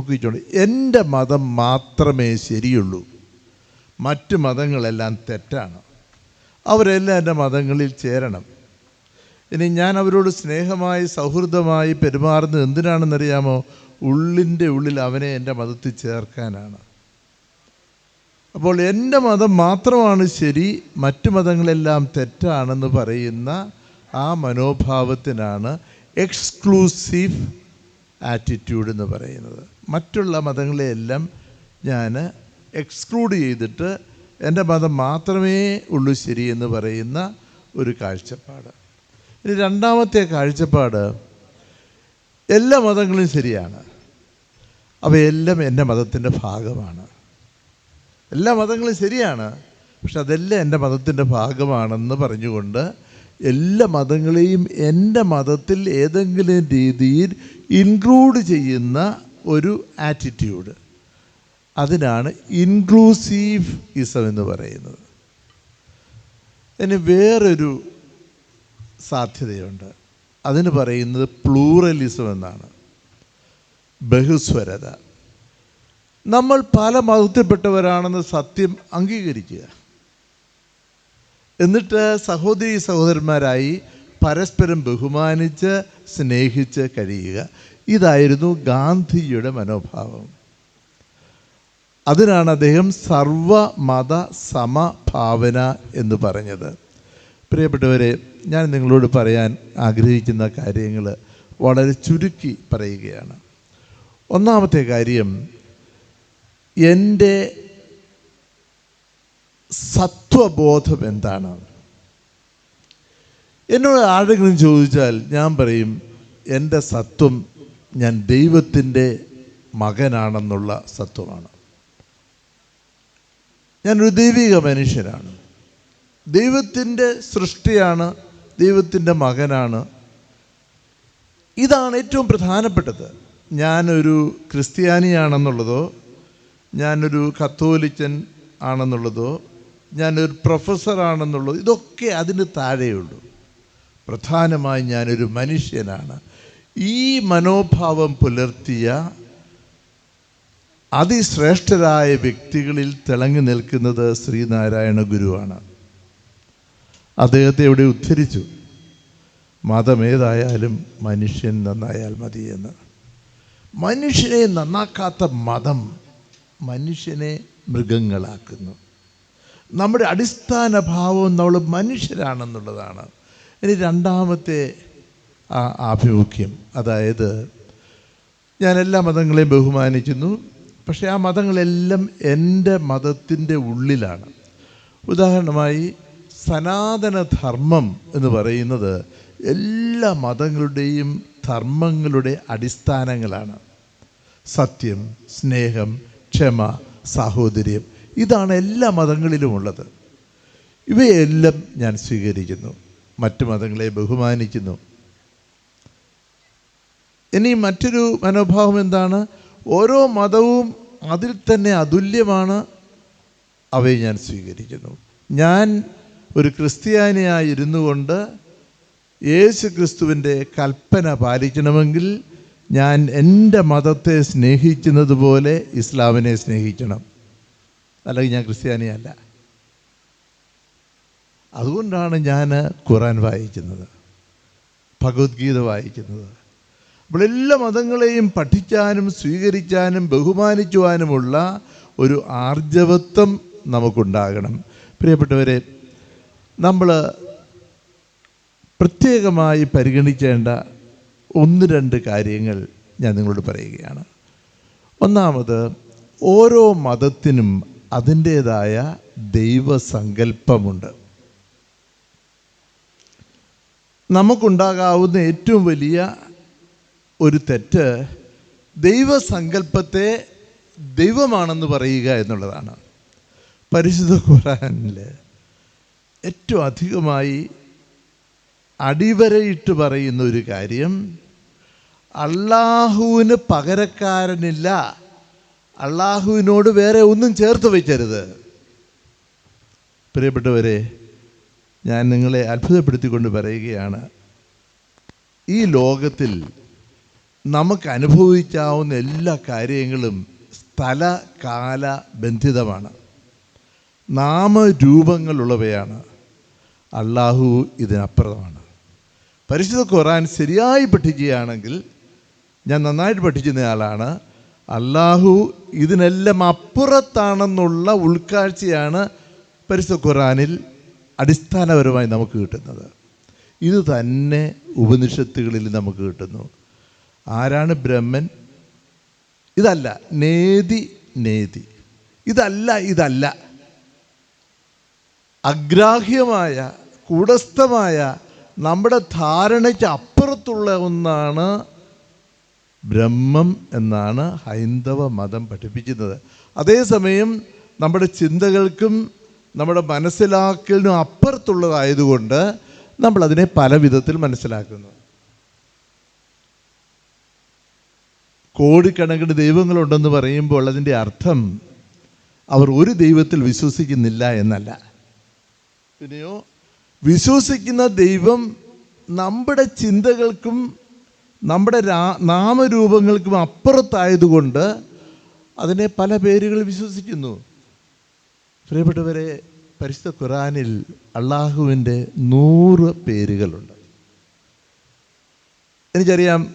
നോക്കിച്ചോണ്ട് എന്റെ മതം മാത്രമേ ശരിയുള്ളൂ. മറ്റ് മതങ്ങളെല്ലാം തെറ്റാണ്. അവരെല്ലാം എന്റെ മതങ്ങളിൽ ചേരണം. ഇനി ഞാൻ അവരോട് സ്നേഹമായി സൗഹൃദമായി പെരുമാറുന്നത് എന്തിനാണെന്നറിയാമോ? ഉള്ളിന്റെ ഉള്ളിൽ അവനെ എന്റെ മതത്തിൽ ചേർക്കാനാണ്. അപ്പോൾ എന്റെ മതം മാത്രമാണ് ശരി മറ്റു മതങ്ങളെല്ലാം തെറ്റാണെന്ന് പറയുന്ന ആ മനോഭാവത്തിനാണ് എക്സ്ക്ലൂസീവ് ആറ്റിറ്റ്യൂഡ് എന്ന് പറയുന്നത്. മറ്റുള്ള മതങ്ങളെയെല്ലാം ഞാൻ എക്സ്ക്ലൂഡ് ചെയ്തിട്ട് എന്റെ മതം മാത്രമേ ഉള്ളൂ ശരി എന്ന് പറയുന്ന ഒരു കാഴ്ചപ്പാട്. ഇനി രണ്ടാമത്തെ കാഴ്ചപ്പാട് എല്ലാ മതങ്ങളും ശരിയാണ്. അവയെല്ലാം എന്റെ മതത്തിന്റെ ഭാഗമാണ്. എല്ലാ മതങ്ങളും ശരിയാണ് പക്ഷെ അതെല്ലാം എന്റെ മതത്തിന്റെ ഭാഗമാണെന്ന് പറഞ്ഞുകൊണ്ട് എല്ലാ മതങ്ങളെയും എന്റെ മതത്തിൽ ഏതെങ്കിലും രീതിയിൽ ഇൻക്ലൂഡ് ചെയ്യുന്ന ഒരു ആറ്റിറ്റ്യൂഡ് അതിനാണ് ഇൻക്ലൂസീവ് ഇസം എന്ന് പറയുന്നത്. ഇനി വേറൊരു സാധ്യതയുണ്ട്. അതിന് പറയുന്നത് പ്ലൂറലിസം എന്നാണ്. ബഹുസ്വരത. നമ്മൾ പല മതത്തിൽപ്പെട്ടവരാണെന്ന് സത്യം അംഗീകരിക്കുക. എന്നിട്ട് സഹോദരി സഹോദരന്മാരായി പരസ്പരം ബഹുമാനിച്ച് സ്നേഹിച്ച് കഴിയുക. ഇതായിരുന്നു ഗാന്ധിയുടെ മനോഭാവം. അതിനാണ് അദ്ദേഹം സർവമത സമഭാവന എന്ന് പറഞ്ഞത്. പ്രിയപ്പെട്ടവരെ ഞാൻ നിങ്ങളോട് പറയാൻ ആഗ്രഹിക്കുന്ന കാര്യങ്ങൾ വളരെ ചുരുക്കി പറയുകയാണ്. ഒന്നാമത്തെ കാര്യം എന്റെ സത്വബോധം എന്താണ്? എന്നോട് ആരെങ്കിലും ചോദിച്ചാൽ ഞാൻ പറയും എന്റെ സത്വം ഞാൻ ദൈവത്തിന്റെ മകനാണെന്നുള്ള സത്വമാണ്. ഞാനൊരു ദൈവിക മനുഷ്യനാണ്. ദൈവത്തിന്റെ സൃഷ്ടിയാണ് ദൈവത്തിന്റെ മകനാണ്. ഇതാണ് ഏറ്റവും പ്രധാനപ്പെട്ടത്. ഞാനൊരു ക്രിസ്ത്യാനിയാണെന്നുള്ളതോ ഞാനൊരു കത്തോലിക്കൻ ആണെന്നുള്ളതോ ഞാനൊരു പ്രൊഫസറാണെന്നുള്ളതോ ഇതൊക്കെ അതിന് താഴെയുള്ളൂ. പ്രധാനമായി ഞാനൊരു മനുഷ്യനാണ്. ഈ മനോഭാവം പുലർത്തിയ അതിശ്രേഷ്ഠരായ വ്യക്തികളിൽ തിളങ്ങി നിൽക്കുന്നത് ശ്രീനാരായണ ഗുരുവാണ്. അദ്ദേഹത്തെ ഇവിടെ ഉദ്ധരിച്ചു. മതമേതായാലും മനുഷ്യൻ നന്നായാൽ മതി എന്ന്. മനുഷ്യനെ നന്നാക്കാത്ത മതം മനുഷ്യനെ മൃഗങ്ങളാക്കുന്നു. നമ്മുടെ അടിസ്ഥാന ഭാവം നമ്മൾ മനുഷ്യരാണെന്നുള്ളതാണ്. ഇനി രണ്ടാമത്തെ ആഭിമുഖ്യം. അതായത് ഞാൻ എല്ലാ മതങ്ങളെയും ബഹുമാനിക്കുന്നു. പക്ഷേ ആ മതങ്ങളെല്ലാം എന്റെ മതത്തിന്റെ ഉള്ളിലാണ്. ഉദാഹരണമായി സനാതനധർമ്മം എന്ന് പറയുന്നത് എല്ലാ മതങ്ങളുടെയും ധർമ്മങ്ങളുടെ അടിസ്ഥാനങ്ങളാണ്. സത്യം സ്നേഹം ക്ഷമ സാഹോദര്യം ഇതാണ് എല്ലാ മതങ്ങളിലുമുള്ളത്. ഇവയെല്ലാം ഞാൻ സ്വീകരിക്കുന്നു. മറ്റു മതങ്ങളെ ബഹുമാനിക്കുന്നു. ഇനി മറ്റൊരു മനോഭാവം എന്താണ്? ഓരോ മതവും അതിൽ തന്നെ അതുല്യമാണ്. അവയെ ഞാൻ സ്വീകരിക്കുന്നു. ഞാൻ ഒരു ക്രിസ്ത്യാനിയായിരുന്നു കൊണ്ട് യേശു ക്രിസ്തുവിന്റെ കൽപ്പന പാലിക്കണമെങ്കിൽ ഞാൻ എന്റെ മതത്തെ സ്നേഹിക്കുന്നത് പോലെ ഇസ്ലാമിനെ സ്നേഹിക്കണം. അല്ലെങ്കിൽ ഞാൻ ക്രിസ്ത്യാനിയല്ല. അതുകൊണ്ടാണ് ഞാൻ ഖുറാൻ വായിക്കുന്നത് ഭഗവത്ഗീത വായിക്കുന്നത്. അപ്പോൾ എല്ലാ മതങ്ങളെയും പഠിക്കാനും സ്വീകരിക്കാനും ബഹുമാനിക്കുവാനുമുള്ള ഒരു ആർജവത്വം നമുക്കുണ്ടാകണം. പ്രിയപ്പെട്ടവരെ നമ്മൾ പ്രത്യേകമായി പരിഗണിക്കേണ്ട ഒന്ന് രണ്ട് കാര്യങ്ങൾ ഞാൻ നിങ്ങളോട് പറയുകയാണ്. ഒന്നാമത് ഓരോ മതത്തിനും അതിന്റേതായ ദൈവസങ്കല്പമുണ്ട്. നമുക്കുണ്ടാകാവുന്ന ഏറ്റവും വലിയ ഒരു തെറ്റ് ദൈവസങ്കല്പത്തെ ദൈവമാണെന്ന് പറയുക എന്നുള്ളതാണ്. പരിശുദ്ധ ഖുറാനിൽ ഏറ്റവും അധികമായി അടിവരയിട്ട് പറയുന്ന ഒരു കാര്യം അള്ളാഹുവിന് പകരക്കാരനില്ല അള്ളാഹുവിനോട് വേറെ ഒന്നും ചേർത്ത് വയ്ക്കരുത്. പ്രിയപ്പെട്ടവരെ ഞാൻ നിങ്ങളെ അത്ഭുതപ്പെടുത്തിക്കൊണ്ട് പറയുകയാണ്. ഈ ലോകത്തിൽ നമുക്ക് അനുഭവിക്കാവുന്ന എല്ലാ കാര്യങ്ങളും സ്ഥല കാല ബന്ധിതമാണ്. നാമരൂപങ്ങളുള്ളവയാണ്. അള്ളാഹു ഇതിനപ്പുറമാണ്. പരിശുദ്ധ ഖുറാൻ ശരിയായി പഠിക്കുകയാണെങ്കിൽ ഞാൻ നന്നായിട്ട് പഠിക്കുന്ന ആളാണ്. അള്ളാഹു ഇതിനെല്ലാം അപ്പുറത്താണെന്നുള്ള ഉൾക്കാഴ്ചയാണ് പരിശുദ്ധ ഖുറാനിൽ അടിസ്ഥാനപരമായി നമുക്ക് കിട്ടുന്നത്. ഇത് തന്നെ ഉപനിഷത്തുകളിൽ നമുക്ക് കിട്ടുന്നു. ആരാണ് ബ്രഹ്മൻ? ഇതല്ല നേതി നേതി. ഇതല്ല ഇതല്ല. അഗ്രാഹ്യമായ കൂടസ്ഥമായ നമ്മുടെ ധാരണയ്ക്ക് അപ്പുറത്തുള്ള ഒന്നാണ് ബ്രഹ്മം എന്നാണ് ഹൈന്ദവ മതം പഠിപ്പിക്കുന്നത്. അതേസമയം നമ്മുടെ ചിന്തകൾക്കും നമ്മുടെ മനസ്സിലാക്കലിനും അപ്പുറത്തുള്ളതായതുകൊണ്ട് നമ്മൾ അതിനെ പല വിധത്തിൽ മനസ്സിലാക്കുന്നു. കോടിക്കണക്കിന് ദൈവങ്ങളുണ്ടെന്ന് പറയുമ്പോൾ അതിന്റെ അർത്ഥം അവർ ഒരു ദൈവത്തിൽ വിശ്വസിക്കുന്നില്ല എന്നല്ല. പിന്നെയോ വിശ്വസിക്കുന്ന ദൈവം നമ്മുടെ ചിന്തകൾക്കും നമ്മുടെ നാമരൂപങ്ങൾക്കും അപ്പുറത്തായതുകൊണ്ട് അതിനെ പല പേരുകൾ വിശ്വസിക്കുന്നു. പ്രിയപ്പെട്ടവരെ പരിശുദ്ധ ഖുറാനിൽ അള്ളാഹുവിന്റെ നൂറ് പേരുകളുണ്ട്. എനിക്കറിയാം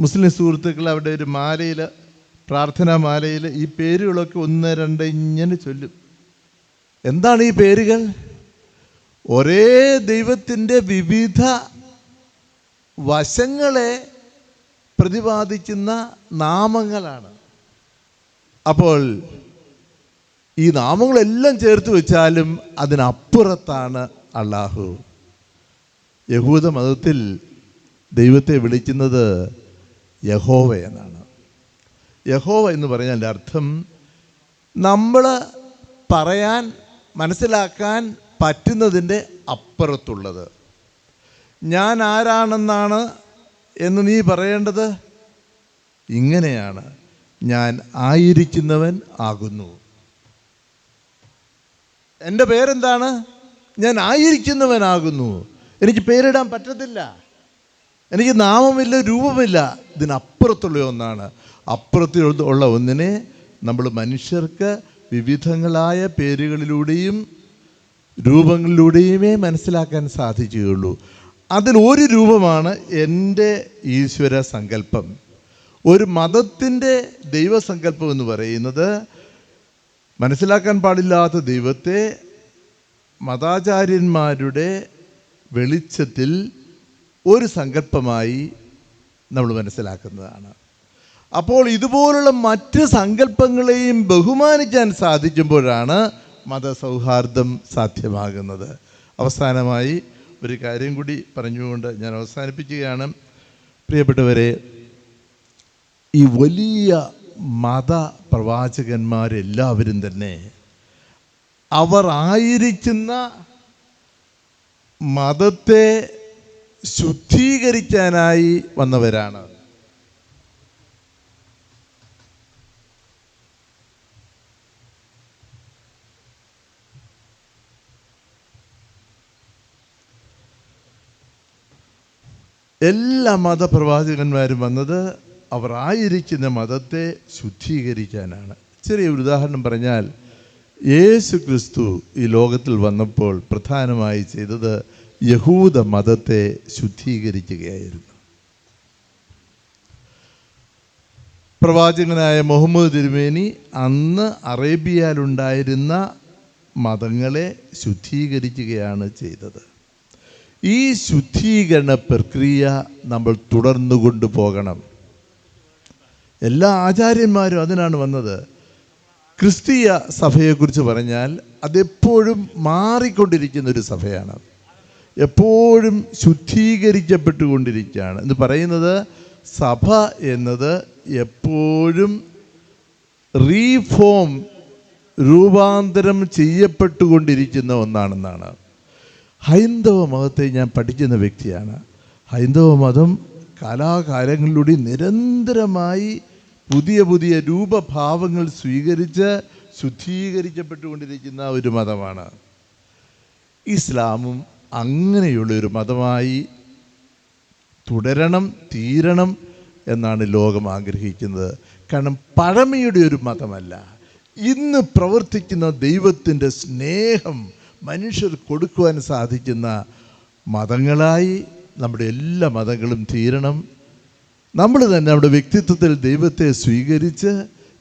മുസ്ലിം സുഹൃത്തുക്കൾ അവിടെ ഒരു മാലയിൽ പ്രാർത്ഥനാ മാലയിൽ ഈ പേരുകളൊക്കെ ഒന്ന് രണ്ട് ഇങ്ങനെ ചൊല്ലും. എന്താണ് ഈ പേരുകൾ? ഒരേ ദൈവത്തിന്റെ വിവിധ വശങ്ങളെ പ്രതിപാദിക്കുന്ന നാമങ്ങളാണ്. അപ്പോൾ ഈ നാമങ്ങളെല്ലാം ചേർത്ത് വെച്ചാലും അതിനപ്പുറത്താണ് അള്ളാഹു യഹൂദ മതത്തിൽ ദൈവത്തെ വിളിക്കുന്നത് യഹോവ എന്നാണ്. യഹോവ എന്ന് പറഞ്ഞാൽ അർത്ഥം നമ്മൾ പറയാൻ മനസ്സിലാക്കാൻ പറ്റുന്നതിന്റെ അപ്പുറത്തുള്ളത്. ഞാൻ ആരാണെന്നാണ് എന്ന് നീ പറയേണ്ടത്? ഇങ്ങനെയാണ്. ഞാൻ ആയിരിക്കുന്നവൻ ആകുന്നു. എന്റെ പേരെന്താണ്? ഞാൻ ആയിരിക്കുന്നവനാകുന്നു. എനിക്ക് പേരിടാൻ പറ്റത്തില്ല. എനിക്ക് നാമമില്ല രൂപമില്ല. ഇതിനപ്പുറത്തുള്ള ഒന്നാണ്. അപ്പുറത്തുള്ള ഒന്നിനെ നമ്മൾ മനുഷ്യർക്ക് വിവിധങ്ങളായ പേരുകളിലൂടെയും രൂപങ്ങളിലൂടെയുമേ മനസ്സിലാക്കാൻ സാധിക്കുകയുള്ളൂ. അതിൽ ഒരു രൂപമാണ് എന്റെ ഈശ്വര സങ്കല്പം. ഒരു മതത്തിന്റെ ദൈവസങ്കല്പം എന്ന് പറയുന്നത് മനസ്സിലാക്കാൻ പാടില്ലാത്ത ദൈവത്തെ മതാചാര്യന്മാരുടെ വെളിച്ചത്തിൽ ഒരു സങ്കല്പമായി നമ്മൾ മനസ്സിലാക്കുന്നതാണ്. അപ്പോൾ ഇതുപോലുള്ള മറ്റ് സങ്കല്പങ്ങളെയും ബഹുമാനിക്കാൻ സാധിക്കുമ്പോഴാണ് മതസൗഹാർദ്ദം സാധ്യമാകുന്നത്. അവസാനമായി ഒരു കാര്യം കൂടി പറഞ്ഞുകൊണ്ട് ഞാൻ അവസാനിപ്പിക്കുകയാണ്. പ്രിയപ്പെട്ടവരെ ഈ വലിയ മത പ്രവാചകന്മാരെല്ലാവരും തന്നെ അവർ ആയിരിക്കുന്ന മതത്തെ ശുദ്ധീകരിക്കാനായി വന്നവരാണ്. എല്ലാ മതപ്രവാചകന്മാരും വന്നത് അവർ ആയിരിക്കുന്ന മതത്തെ ശുദ്ധീകരിക്കാനാണ്. ചെറിയൊരു ഉദാഹരണം പറഞ്ഞാൽ യേശു ക്രിസ്തു ഈ ലോകത്തിൽ വന്നപ്പോൾ പ്രധാനമായി ചെയ്തത് യഹൂദ മതത്തെ ശുദ്ധീകരിക്കുകയായിരുന്നു. പ്രവാചകനായ മുഹമ്മദ് തിരുമേനി അന്ന് അറേബ്യയിലുണ്ടായിരുന്ന മതങ്ങളെ ശുദ്ധീകരിക്കുകയാണ് ചെയ്തത്. ഈ ശുദ്ധീകരണ പ്രക്രിയ നമ്മൾ തുടർന്നു കൊണ്ടുപോകണം എല്ലാ ആചാര്യന്മാരും അതിനാണ് വന്നത്. ക്രിസ്തീയ സഭയെക്കുറിച്ച് പറഞ്ഞാൽ അതെപ്പോഴും മാറിക്കൊണ്ടിരിക്കുന്ന ഒരു സഭയാണ്. എപ്പോഴും ശുദ്ധീകരിക്കപ്പെട്ടുകൊണ്ടിരിക്കുകയാണ്. എന്ന് പറയുന്നത് സഭ എന്നത് എപ്പോഴും റീഫോം രൂപാന്തരം ചെയ്യപ്പെട്ടുകൊണ്ടിരിക്കുന്ന ഒന്നാണെന്നാണ്. ഹൈന്ദവ മതത്തെ ഞാൻ പഠിക്കുന്ന വ്യക്തിയാണ്. ഹൈന്ദവ മതം കാലാകാലങ്ങളിലൂടെ നിരന്തരമായി പുതിയ പുതിയ രൂപഭാവങ്ങൾ സ്വീകരിച്ച് ശുദ്ധീകരിക്കപ്പെട്ടുകൊണ്ടിരിക്കുന്ന ഒരു മതമാണ്. ഇസ്ലാമും അങ്ങനെയുള്ള ഒരു മതമായി തുടരണം തീരണം എന്നാണ് ലോകം ആഗ്രഹിക്കുന്നത്. കാരണം പഴമയുടെ ഒരു മതമല്ല. ഇന്ന് പ്രവർത്തിക്കുന്ന ദൈവത്തിന്റെ സ്നേഹം മനുഷ്യർ കൊടുക്കുവാൻ സാധിക്കുന്ന മതങ്ങളായി നമ്മുടെ എല്ലാ മതങ്ങളും തീരണം നമ്മൾ തന്നെ നമ്മുടെ വ്യക്തിത്വത്തിൽ ദൈവത്തെ സ്വീകരിച്ച്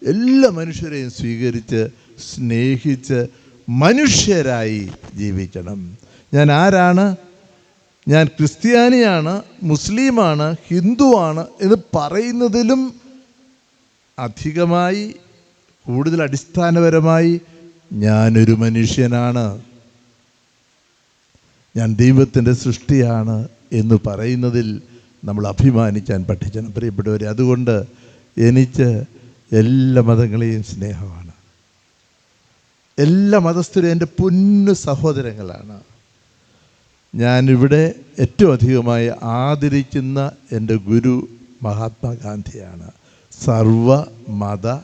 എല്ലാ മനുഷ്യരെയും സ്വീകരിച്ച് സ്നേഹിച്ച് മനുഷ്യരായി ജീവിക്കണം. ഞാൻ ആരാണ്? ഞാൻ ക്രിസ്ത്യാനിയാണ് മുസ്ലിമാണ് ഹിന്ദുവാണ് എന്ന് പറയുന്നതിലും അധികമായി കൂടുതൽ അടിസ്ഥാനപരമായി ഞാനൊരു മനുഷ്യനാണ്. ഞാൻ ദൈവത്തിന്റെ സൃഷ്ടിയാണ് എന്ന് പറയുന്നതിൽ നമ്മൾ അഭിമാനിക്കാൻ പഠിക്കണം പ്രിയപ്പെട്ടവരെ അതുകൊണ്ട് എനിക്ക് എല്ലാ മതങ്ങളെയും സ്നേഹമാണ്. എല്ലാ മതസ്ഥരും എന്റെ പൊന്നു സഹോദരങ്ങളാണ്. ഞാനിവിടെ ഏറ്റവും അധികമായി ആദരിക്കുന്ന എന്റെ ഗുരു മഹാത്മാഗാന്ധിയാണ്. സർവ മത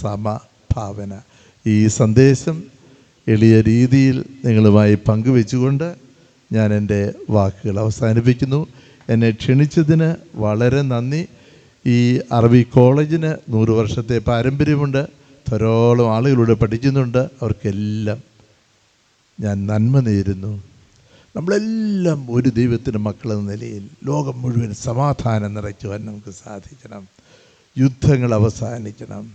സമഭാവന. ഈ സന്ദേശം എളിയ രീതിയിൽ നിങ്ങളുമായി പങ്കുവെച്ചുകൊണ്ട് ഞാൻ എന്റെ വാക്കുകൾ അവസാനിപ്പിക്കുന്നു. എന്നെ ക്ഷണിച്ചതിന് വളരെ നന്ദി. ഈ അറബി കോളേജിന് നൂറ് വർഷത്തെ പാരമ്പര്യമുണ്ട്. ധാരാളം ആളുകളിവിടെ പഠിക്കുന്നുണ്ട്. അവർക്കെല്ലാം ഞാൻ നന്മ നേരുന്നു. നമ്മളെല്ലാം ഒരു ദൈവത്തിന്റെ മക്കളെന്ന നിലയിൽ ലോകം മുഴുവൻ സമാധാനം നിറയ്ക്കുവാൻ നമുക്ക് സാധിക്കണം. യുദ്ധങ്ങൾ അവസാനിക്കണം.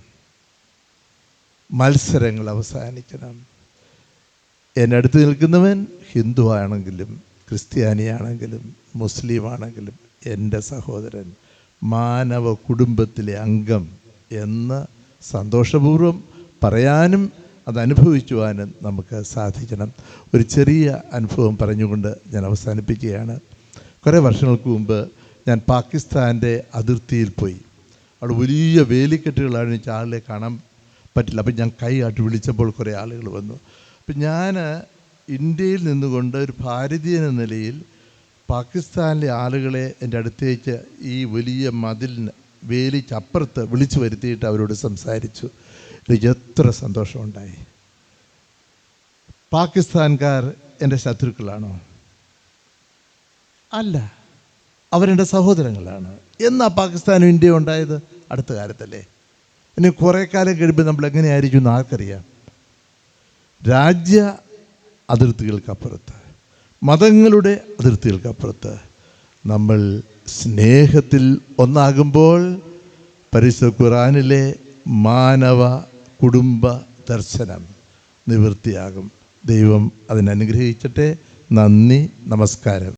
മത്സരങ്ങൾ അവസാനിക്കണം. എന്നെ അടുത്ത് നിൽക്കുന്നവൻ ഹിന്ദു ആണെങ്കിലും ക്രിസ്ത്യാനിയാണെങ്കിലും മുസ്ലിം ആണെങ്കിലും എന്റെ സഹോദരൻ മാനവ കുടുംബത്തിലെ അംഗം എന്ന് സന്തോഷപൂർവം പറയാനും അതനുഭവിക്കുവാനും നമുക്ക് സാധിക്കണം. ഒരു ചെറിയ അനുഭവം പറഞ്ഞുകൊണ്ട് ഞാൻ അവസാനിപ്പിക്കുകയാണ്. കുറേ വർഷങ്ങൾക്ക് മുമ്പ് ഞാൻ പാകിസ്ഥാന്റെ അതിർത്തിയിൽ പോയി. അവിടെ വലിയ വേലിക്കെട്ടുകളാണ് എനിക്ക് ആളുകളെ കാണാൻ പറ്റില്ല. അപ്പം ഞാൻ കൈ ആട്ടി വിളിച്ചപ്പോൾ കുറേ ആളുകൾ വന്നു. അപ്പം ഞാൻ ഇന്ത്യയിൽ നിന്നുകൊണ്ട് ഒരു ഭാരതീയൻ എന്ന നിലയിൽ പാകിസ്ഥാനിലെ ആളുകളെ എന്റെ അടുത്തേക്ക് ഈ വലിയ മതിലിന് വേലിക്കപ്പുറത്ത് വിളിച്ചു വരുത്തിയിട്ട് അവരോട് സംസാരിച്ചു. എനിക്ക് എത്ര സന്തോഷമുണ്ടായി. പാകിസ്ഥാൻകാർ എന്റെ ശത്രുക്കളാണോ? അല്ല അവരെന്റെ സഹോദരങ്ങളാണ്. എന്നാ പാകിസ്ഥാനും ഇന്ത്യയും ഉണ്ടായത്? അടുത്ത കാലത്തല്ലേ. ഇനി കുറേ കാലം കഴിയുമ്പോൾ നമ്മൾ എങ്ങനെയായിരിക്കും എന്ന് ആർക്കറിയാം. രാജ്യ അതിർത്തികൾക്കപ്പുറത്ത്. മതങ്ങളുടെ അതിർത്തികൾക്കപ്പുറത്ത്. നമ്മൾ സ്നേഹത്തിൽ ഒന്നാകുമ്പോൾ പരിശുദ്ധ ഖുറാനിലെ മാനവ കുടുംബ ദർശനം നിവൃത്തിയാകും. ദൈവം അതിനനുഗ്രഹിച്ചട്ടെ നന്ദി നമസ്കാരം.